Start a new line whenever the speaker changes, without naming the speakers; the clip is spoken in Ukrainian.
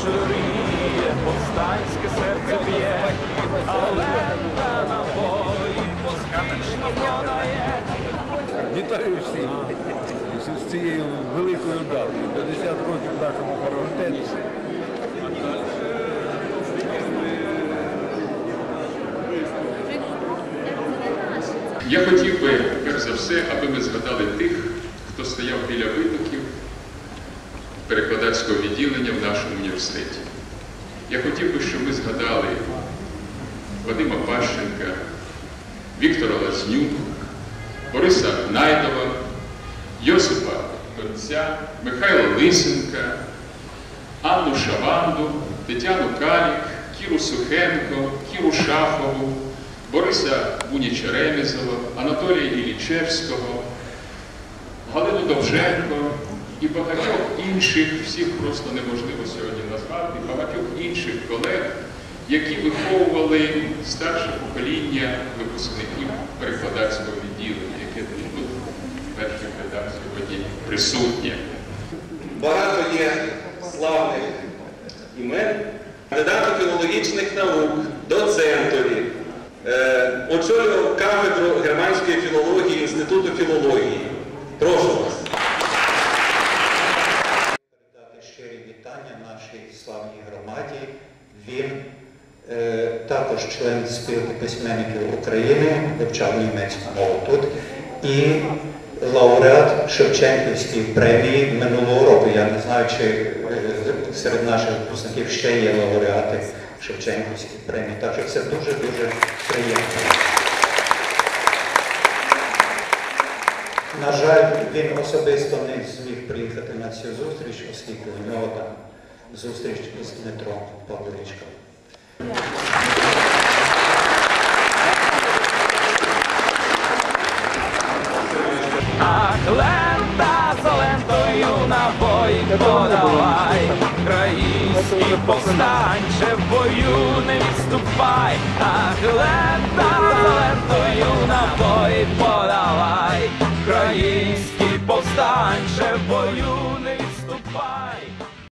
шириє, повстанське серце б'є, але на бої поскачно подає. Вітаю всіх з цією великою давньою. 50 років нашому парламенту.
Я хотів би, перш за все, аби ми згадали тих, хто стояв біля витоків перекладацького відділення в нашому університеті. Я хотів би, щоб ми згадали Вадима Пащенка, Віктора Лазнюк, Бориса Найдова, Йосипа Донця, Михайла Лисенка, Анну Шаванду, Тетяну Калік, Кіру Сухенко, Кіру Шахову, Бориса Буніча Ремізова, Анатолія Ілічевського, Галину Довженко і багатьох інших, всіх просто неможливо сьогодні назвати, багатьох інших колег, які виховували старше покоління випускників перекладацького відділення, яке тут в перших рядах сьогодні присутнє.
Багато є славних імен, кандидату філологічних наук, доцентові, е, очолював кафедру германської філології Інституту філології. Прошу
Він е, також член спілки письменників України, вивчав німецьку мову тут і лауреат Шевченківської премії минулого року. Я не знаю, чи е, серед наших випускників ще є лауреати Шевченківської премії. Так що це дуже-дуже приємно. На жаль, він особисто не зміг приїхати на цю зустріч, оскільки у нього там зустріч із Дмитром Павловичком.
Ах, лента за лентою на бой подавай, Український повстанче в бою не відступай, Ах, лента за лентою на бой подавай, Український